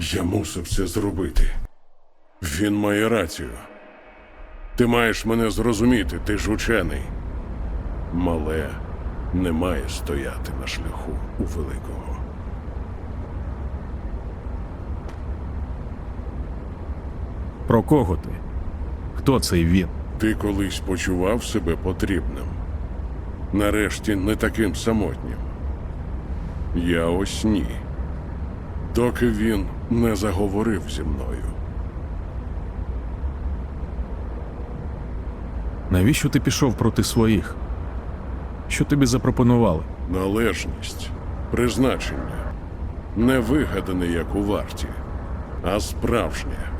Я мусив це зробити. Він має рацію. Ти маєш мене зрозуміти, ти ж учений. Мале не має стояти на шляху у великого. Про кого ти? Хто цей він? Ти колись почував себе потрібним. Нарешті не таким самотнім. Я ось ні. Доки він не заговорив зі мною. Навіщо ти пішов проти своїх? Що тобі запропонували? Належність, призначення. Не вигадане, як у варті, а справжнє.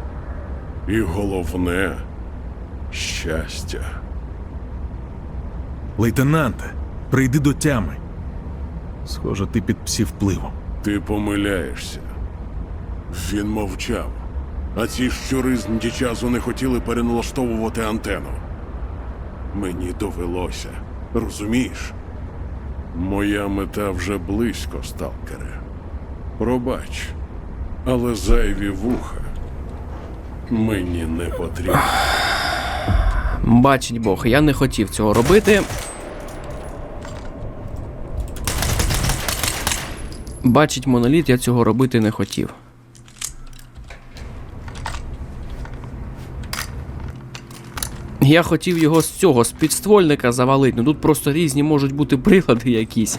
І головне щастя. Лейтенанте, прийди до тями. Схоже, ти під псі впливом. Ти помиляєшся. Він мовчав. А ці щури з часу не хотіли переналаштовувати антенну. Мені довелося. Розумієш? Моя мета вже близько, сталкере. Пробач, але зайві вуха мені не потрібні. Бачить Бог, я не хотів цього робити. Бачить моноліт, я цього робити не хотів. Я хотів його з цього, з підствольника завалити. Ну тут просто різні можуть бути прилади якісь.